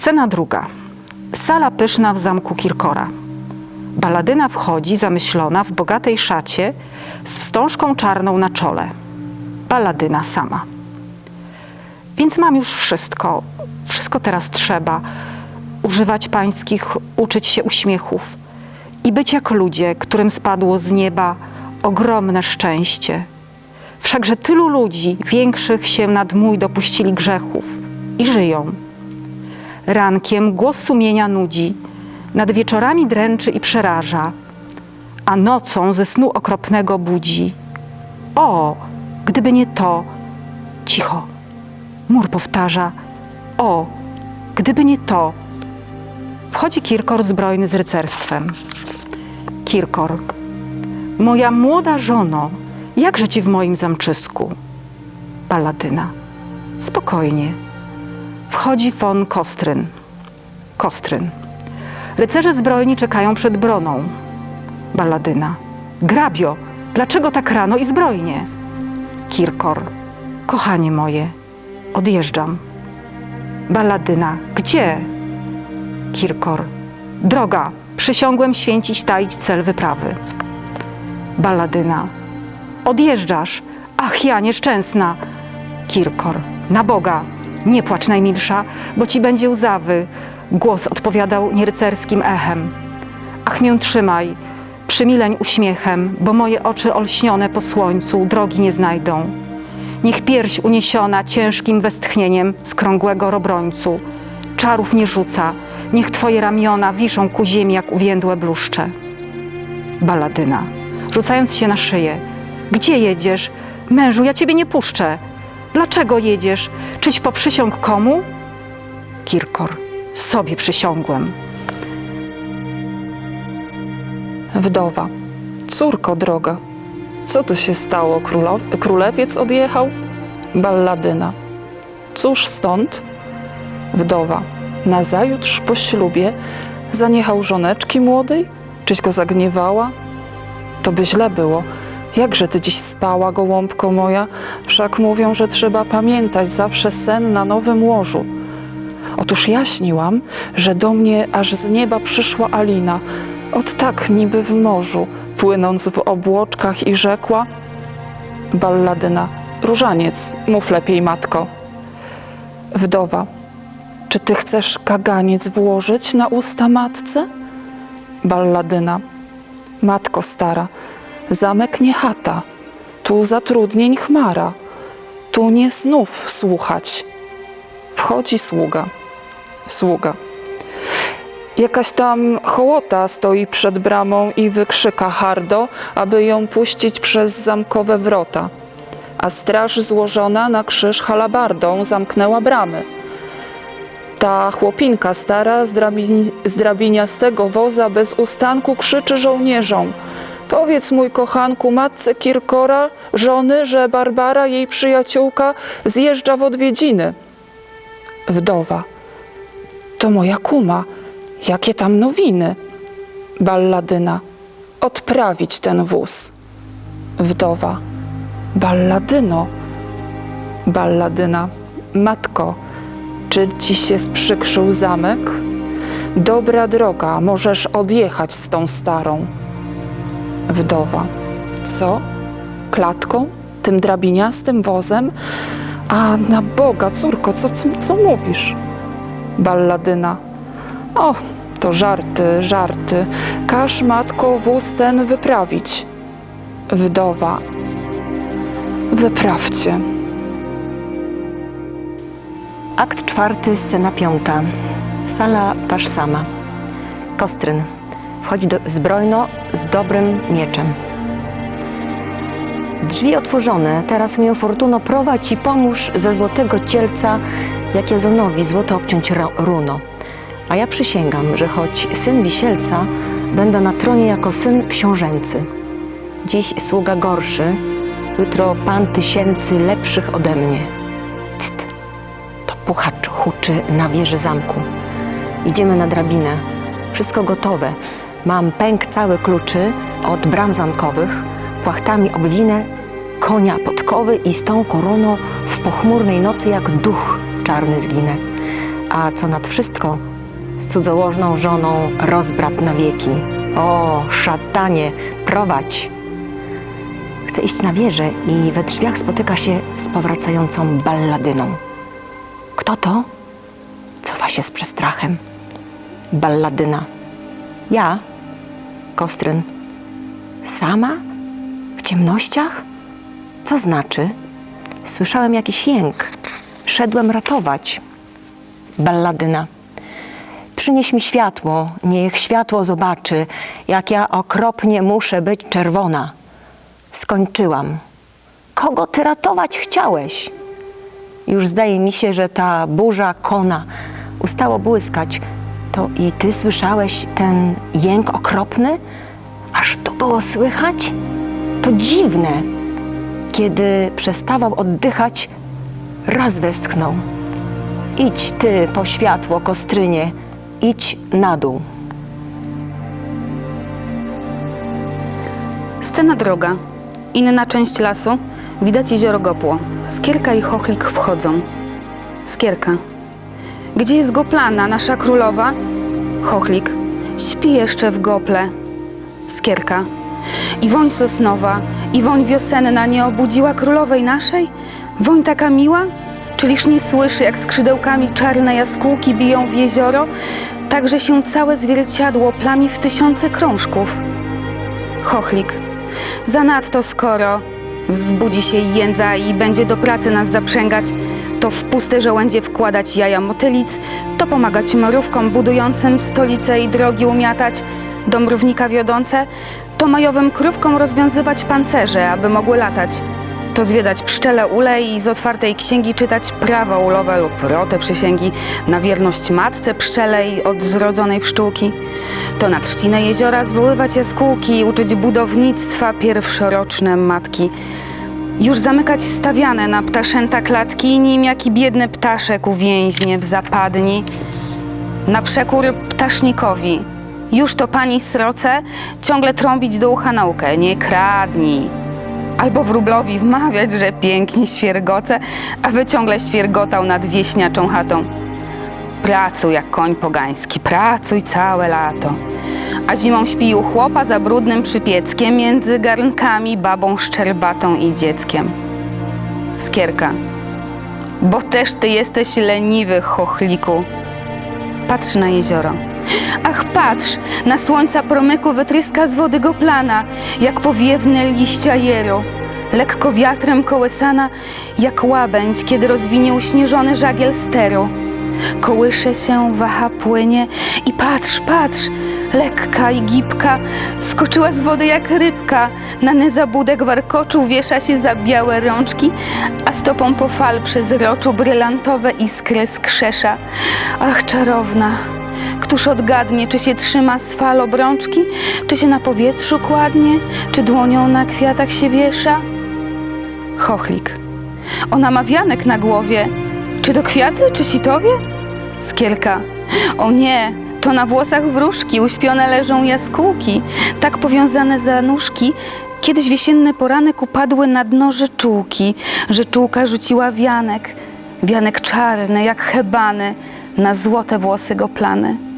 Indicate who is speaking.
Speaker 1: Scena druga. Sala pyszna w zamku Kirkora. Baladyna wchodzi zamyślona w bogatej szacie z wstążką czarną na czole. Baladyna sama. Więc mam już wszystko. Wszystko teraz trzeba. Używać pańskich, uczyć się uśmiechów i być jak ludzie, którym spadło z nieba ogromne szczęście. Wszakże tylu ludzi większych się nad mój dopuścili grzechów i żyją. Rankiem głos sumienia nudzi, nad wieczorami dręczy i przeraża, a nocą ze snu okropnego budzi. O, gdyby nie to, cicho, mur powtarza, o, gdyby nie to. Wchodzi Kirkor zbrojny z rycerstwem. Kirkor, moja młoda żono, jakże ci w moim zamczysku? Paladyna, spokojnie. Wchodzi von Kostryn. Kostryn. Rycerze zbrojni czekają przed broną. Balladyna. Grabio, dlaczego tak rano i zbrojnie? Kirkor. Kochanie moje, odjeżdżam. Balladyna. Gdzie? Kirkor. Droga, przysiągłem święcić taić cel wyprawy. Balladyna. Odjeżdżasz. Ach, ja nieszczęsna. Kirkor. Na Boga. Nie płacz najmilsza, bo ci będzie łzawy. Głos odpowiadał nierycerskim echem. Ach, mię trzymaj, przymileń uśmiechem, bo moje oczy olśnione po słońcu drogi nie znajdą. Niech pierś uniesiona ciężkim westchnieniem z krągłego robrońcu czarów nie rzuca, niech twoje ramiona wiszą ku ziemi jak uwiędłe bluszcze. Baladyna, rzucając się na szyję. Gdzie jedziesz? Mężu, ja ciebie nie puszczę. Dlaczego jedziesz? Czyś poprzysiąg komu? Kirkor, sobie przysiągłem.
Speaker 2: Wdowa. Córko droga, co tu się stało? Królow- królewiec odjechał? Balladyna. Cóż stąd? Wdowa. Nazajutrz po ślubie zaniechał żoneczki młodej? Czyś go zagniewała? To by źle było. Jakże ty dziś spała, gołąbko moja? Wszak mówią, że trzeba pamiętać zawsze sen na nowym łożu. Otóż ja śniłam, że do mnie aż z nieba przyszła Alina, od tak niby w morzu, płynąc w obłoczkach i rzekła Balladyna, różaniec, mów lepiej, matko. Wdowa, czy ty chcesz kaganiec włożyć na usta matce? Balladyna, matko stara, zamek nie chata, tu zatrudnień chmara, tu nie snów słuchać. Wchodzi sługa. Sługa. Jakaś tam hołota stoi przed bramą i wykrzyka hardo, aby ją puścić przez zamkowe wrota. A straż złożona na krzyż halabardą zamknęła bramy. Ta chłopinka stara z, drabini, z drabiniastego woza bez ustanku krzyczy żołnierzom. Powiedz mój kochanku matce Kirkora, żony, że Barbara, jej przyjaciółka, zjeżdża w odwiedziny. Wdowa. To moja kuma. Jakie tam nowiny? Balladyna. Odprawić ten wóz. Wdowa. Balladyno. Balladyna. Matko, czy ci się sprzykrzył zamek? Dobra droga, możesz odjechać z tą starą. Wdowa. Co? Klatką? Tym drabiniastym wozem? A na Boga, córko, co, co, co mówisz? Balladyna. O, to żarty, żarty. Każ matko wóz ten wyprawić. Wdowa. Wyprawcie.
Speaker 3: Akt czwarty, scena piąta. Sala taż sama. Kostryn. Wchodzi do, zbrojno z dobrym mieczem. Drzwi otworzone, teraz mię fortuno prowadź i pomóż ze złotego cielca, jak Jazonowi złoto obciąć runo. A ja przysięgam, że choć syn wisielca, będę na tronie jako syn książęcy. Dziś sługa gorszy, jutro pan tysięcy lepszych ode mnie. Tst, to puchacz huczy na wieży zamku. Idziemy na drabinę. Wszystko gotowe. Mam pęk cały kluczy od bram zamkowych, płachtami obwinę, konia podkowy i z tą koroną w pochmurnej nocy jak duch czarny zginę. a co nad wszystko, z cudzołożną żoną rozbrat na wieki. O, szatanie, prowadź! Chce iść na wieżę i we drzwiach spotyka się z powracającą balladyną. Kto to? Cofa się z przestrachem. Balladyna. Ja? Kostryn. Sama? W ciemnościach? Co znaczy? Słyszałem jakiś jęk. Szedłem ratować. Balladyna. Przynieś mi światło, niech światło zobaczy, jak ja okropnie muszę być czerwona. Skończyłam. Kogo ty ratować chciałeś? Już zdaje mi się, że ta burza kona ustało błyskać. To i ty słyszałeś ten jęk okropny? Aż to było słychać? To dziwne. Kiedy przestawał oddychać, raz westchnął. Idź ty po światło, kostrynie, idź na dół.
Speaker 4: Scena droga. Inna część lasu. Widać jezioro Gopło. Skierka i Chochlik wchodzą. Skierka. Gdzie jest Goplana, nasza królowa? Chochlik. Śpi jeszcze w Gople. Skierka. I woń sosnowa, i woń wiosenna nie obudziła królowej naszej? Woń taka miła? Czyliż nie słyszy, jak skrzydełkami czarne jaskółki biją w jezioro? Tak, że się całe zwierciadło plami w tysiące krążków. Chochlik. Zanadto skoro zbudzi się jędza i będzie do pracy nas zaprzęgać, to w puste żołędzie wkładać jaja motylic, to pomagać mrówkom budującym stolice i drogi umiatać, do mrównika wiodące, to majowym krówkom rozwiązywać pancerze, aby mogły latać, to zwiedzać pszczele ule i z otwartej księgi czytać prawa ulowe lub rote przysięgi na wierność matce pszczelej od zrodzonej pszczółki. To na trzcinę jeziora zwoływać jaskółki i uczyć budownictwa pierwszoroczne matki. Już zamykać stawiane na ptaszęta klatki, nim jaki biedny ptaszek uwięźnie w zapadni. Na przekór ptasznikowi. Już to pani sroce ciągle trąbić do ucha naukę. Nie kradnij. Albo wróblowi wmawiać, że pięknie świergoce, a wy ciągle świergotał nad wieśniaczą chatą. Pracuj jak koń pogański, pracuj całe lato. A zimą śpi u chłopa za brudnym przypieckiem między garnkami, babą szczerbatą i dzieckiem. Skierka. Bo też ty jesteś leniwy, chochliku. Patrz na jezioro. Ach, patrz, na słońca promyku wytryska z wody goplana, jak powiewne liścia jeru. Lekko wiatrem kołysana, jak łabędź, kiedy rozwinie uśnieżony żagiel steru. Kołysze się, waha, płynie i patrz, patrz, lekka i gibka, skoczyła z wody jak rybka, na nezabudek warkoczu wiesza się za białe rączki, a stopą po fal przezroczu brylantowe iskry skrzesza. Ach, czarowna, Któż odgadnie, czy się trzyma z fal obrączki, czy się na powietrzu kładnie, czy dłonią na kwiatach się wiesza? Chochlik. Ona ma wianek na głowie. Czy to kwiaty, czy sitowie? Skielka. O nie, to na włosach wróżki uśpione leżą jaskółki, tak powiązane za nóżki. Kiedyś wiesienny poranek upadły na dno rzeczułki. Rzeczułka rzuciła wianek, wianek czarny jak hebany, na złote włosy go plany.